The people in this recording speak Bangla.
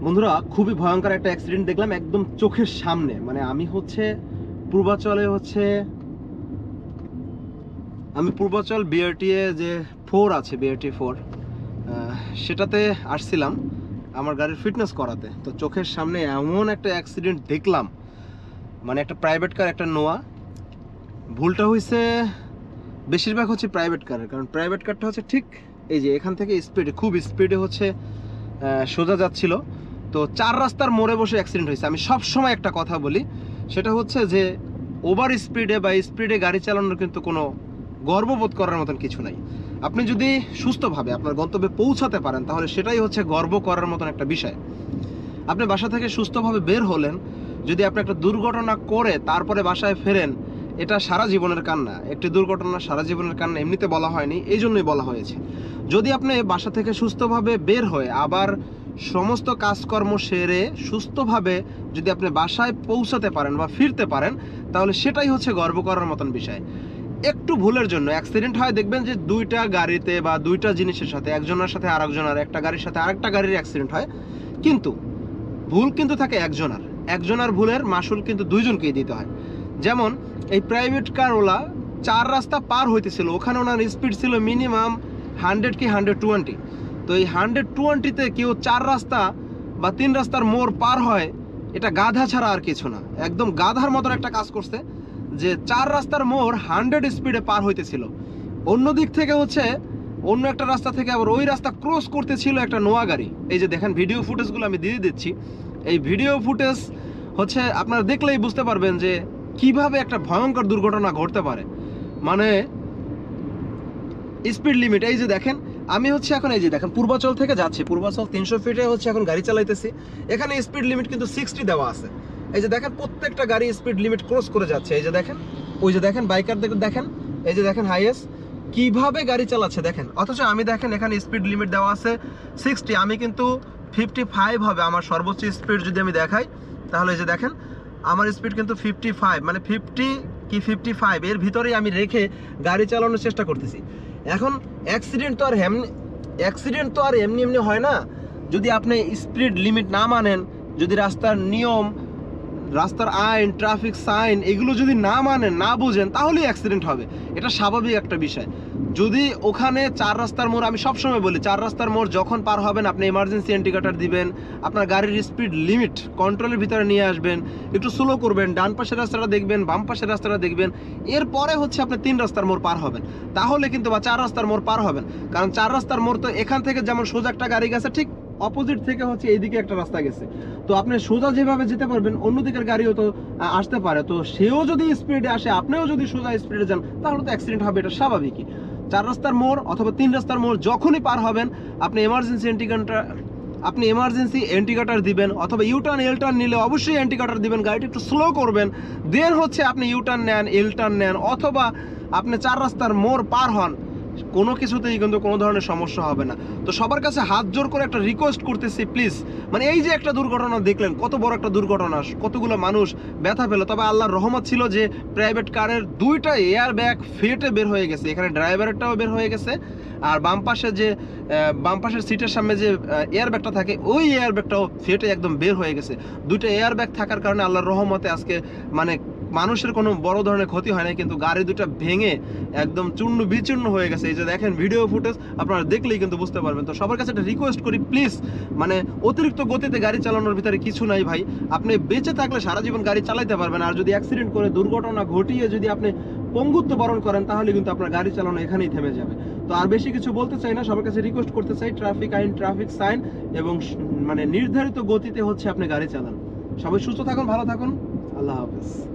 বন্ধুরা, খুবই ভয়ঙ্কর একটা অ্যাক্সিডেন্ট দেখলাম একদম চোখের সামনে। মানে আমি হচ্ছে পূর্বাচলে হচ্ছে, আমি পূর্বাচল বিআরটিএ যে ফোর আছে বিআরটি ফোর সেটাতে আসছিলাম আমার গাড়ির ফিটনেস করাতে। তো চোখের সামনে এমন একটা অ্যাক্সিডেন্ট দেখলাম। মানে একটা প্রাইভেট কার একটা নোয়া ভুলটা হয়েছে বেশিরভাগ হচ্ছে প্রাইভেট কারের কারণ প্রাইভেট কারটা হচ্ছে ঠিক এই যে এখান থেকে স্পিডে খুব স্পিডে হচ্ছে সোজা যাচ্ছিল। তো চার রাস্তার মোড়ে বসে অ্যাক্সিডেন্ট হয়েছে। আমি সব সময় একটা কথা বলি, সেটা হচ্ছে যে ওভার স্পিডে বা স্পিডে গাড়ি চালানোর কিন্তু কোনো গর্ববোধ করার মতন কিছু নাই। আপনি যদি সুস্থভাবে আপনার গন্তব্যে পৌঁছাতে পারেন, তাহলে সেটাই হচ্ছে গর্ব করার মতন একটা বিষয়। আপনি বাসা থেকে সুস্থভাবে বের হলেন, যদি আপনি একটা দুর্ঘটনা করে তারপরে বাসায় ফেরেন, এটা সারা জীবনের কান্না। একটি দুর্ঘটনা সারা জীবনের কান্না এমনিতে বলা হয়নি, এই জন্যই বলা হয়েছে। যদি আপনি বাসা থেকে সুস্থভাবে বের হয়ে আবার সমস্ত কাজকর্ম সেরে সুস্থভাবে যদি আপনি বাসায় পৌঁছাতে পারেন বা ফিরতে পারেন, তাহলে সেটাই হচ্ছে গর্ব করার মতন বিষয়। একটু ভুলের জন্য অ্যাক্সিডেন্ট হয় দেখবেন যে দুইটা গাড়িতে বা দুইটা জিনিসের সাথে, একজনের সাথে আরেকজনের একটা গাড়ির সাথে আরেকটা গাড়ির অ্যাক্সিডেন্ট হয়। কিন্তু ভুল কিন্তু থাকে একজনের। একজনের ভুলের মাসুল কিন্তু দুইজনকেই দিতে হয়। যেমন এই প্রাইভেট কারওয়ালা চার রাস্তা পার হইতেছিল, ওখানে ওনার স্পিড ছিল মিনিমাম হান্ড্রেড কি হান্ড্রেড টোয়েন্টি তো এই হান্ড্রেড টোয়েন্টিতে কেউ চার রাস্তা বা তিন রাস্তার মোড় পার হয়, এটা গাধা ছাড়া আর কিছু না। একদম গাধার মতন একটা কাজ করছে যে চার রাস্তার মোড় হান্ড্রেড স্পিডে পার হইতেছিল। অন্য দিক থেকে হচ্ছে অন্য একটা রাস্তা থেকে আবার ওই রাস্তা ক্রস করতেছিল একটা নোয়া গাড়ি। এই যে দেখেন ভিডিও ফুটেজগুলো আমি দিয়ে দিচ্ছি। এই ভিডিও ফুটেজ হচ্ছে আপনারা দেখলেই বুঝতে পারবেন যে কীভাবে একটা ভয়ঙ্কর দুর্ঘটনা ঘটতে পারে। মানে স্পিড লিমিট, এই যে দেখেন আমি হচ্ছে এখন এই যে দেখেন, পূর্বাচল থেকে যাচ্ছি। পূর্বাচল তিনশো ফিটে হচ্ছে এখন গাড়ি চালাইতেছি। এখানে স্পিড লিমিট কিন্তু সিক্সটি দেওয়া আছে। এই যে দেখেন, প্রত্যেকটা গাড়ি স্পিড লিমিট ক্রস করে যাচ্ছে। এই যে দেখেন, ওই যে দেখেন বাইকার দেখেন এই যে দেখেন হাইয়েস্ট কীভাবে গাড়ি চালাচ্ছে দেখেন? অথচ আমি দেখেন, এখানে স্পিড লিমিট দেওয়া আছে সিক্সটি আমি কিন্তু ফিফটি ফাইভ হবে আমার সর্বোচ্চ স্পিড যদি আমি দেখাই। তাহলে এই যে দেখেন, আমার স্পিড কিন্তু ফিফটি ফাইভ মানে ফিফটি কি ফিফটি ফাইভ এর ভিতরেই আমি রেখে গাড়ি চালানোর চেষ্টা করতেছি। এখন অ্যাক্সিডেন্ট তো আর এমনি অ্যাক্সিডেন্ট তো আর এমনি এমনি হয় না। যদি আপনি স্পিড লিমিট না মানেন, যদি রাস্তার নিয়ম রাস্তার আইন ট্রাফিক সাইন এগুলো যদি না মানেন, না বুঝেন, তাহলেই অ্যাক্সিডেন্ট হবে। এটা স্বাভাবিক একটা বিষয়। যদি ওখানে চার রাস্তার মোড়, আমি সবসময় বলি, চার রাস্তার মোড় যখন পার হবেন, আপনি এমার্জেন্সি ইন্ডিকেটার দিবেন, আপনার গাড়ির স্পিড লিমিট কন্ট্রোলের ভিতরে নিয়ে আসবেন, একটু স্লো করবেন, ডান পাশের রাস্তাটা দেখবেন, বাম পাশের রাস্তাটা দেখবেন, এরপরে হচ্ছে আপনি তিন রাস্তার মোড় পার হবেন। তাহলে কিন্তু বা চার রাস্তার মোড় পার হবেন। কারণ চার রাস্তার মোড় তো এখান থেকে যেমন সোজা একটা গাড়ি গেছে, ঠিক অপোজিট থেকে হচ্ছে এইদিকে একটা রাস্তা গেছে। তো আপনি সোজা যেভাবে যেতে পারবেন, অন্য দিকের গাড়িও তো আসতে পারে। তো সেও যদি স্পিডে আসে, আপনিও যদি সোজা স্পিডে যান, তাহলে তো অ্যাক্সিডেন্ট হবে, এটা স্বাভাবিকই। চার রাস্তার মোড় অথবা তিন রাস্তার মোড় যখনই পার হবেন, আপনি এমার্জেন্সি এন্টিকাটার আপনি এমার্জেন্সি এন্টিকাটার দিবেন অথবা ইউটার্ন এল টার্ন নিলে অবশ্যই এন্টিকাটার দিবেন, গাড়িটা একটু স্লো করবেন। দেন হচ্ছে আপনি ইউটার্ন নেন এল টার্ন নেন, অথবা আপনি চার রাস্তার মোড় পার হন। কোনো কিছুতেই কিন্তু কোনো ধরনের সমস্যা হবে না। তো সবার কাছে হাত জোর করে একটা রিকোয়েস্ট করতেছি প্লিজ মানে এই যে একটা দুর্ঘটনা দেখলেন, কত বড় একটা দুর্ঘটনা, কতগুলো মানুষ ব্যথা পেল। তবে আল্লাহর রহমত ছিল যে প্রাইভেট কারের দুইটা এয়ার ব্যাগ ফেটে বের হয়ে গেছে। এখানে ড্রাইভারেরটাও বের হয়ে গেছে। আর বাম পাশে যে বাম পাশের সিটের সামনে যে এয়ার ব্যাগটা থাকে, ওই এয়ার ব্যাগটাও ফেটে একদম বের হয়ে গেছে। দুইটা এয়ার ব্যাগ থাকার কারণে আল্লাহর রহমতে আজকে মানে মানুষের কোনো বড় ধরনের ক্ষতি হয় না কিন্তু গাড়ি দুটো ভেঙে একদম চূর্ণ বিচূর্ণ হয়ে গেছে। এই যে দেখেন ভিডিও ফুটেজ আপনারা দেখলেই কিন্তু বুঝতে পারবেন। তো সবার কাছে একটা রিকোয়েস্ট করি প্লিজ মানে অতিরিক্ত গতিতে গাড়ি চালানোর ভিতরে কিছু নাই ভাই। আপনি বেঁচে থাকলে সারা জীবন গাড়ি চালাইতে পারবেন, আর যদি অ্যাক্সিডেন্ট করে, দুর্ঘটনা ঘটিয়ে যদি আপনি পঙ্গুত্ব বরণ করেন, তাহলে কিন্তু আপনার গাড়ি চালানো এখানেই থেমে যাবে। তো আর বেশি কিছু বলতে চাই না, সবার কাছে রিকোয়েস্ট করতে চাই ট্রাফিক আইন ট্রাফিক সাইন এবং মানে নির্ধারিত গতিতে হচ্ছে আপনি গাড়ি চালান। সবাই সুস্থ থাকুন, ভালো থাকুন। আল্লাহ হাফেজ।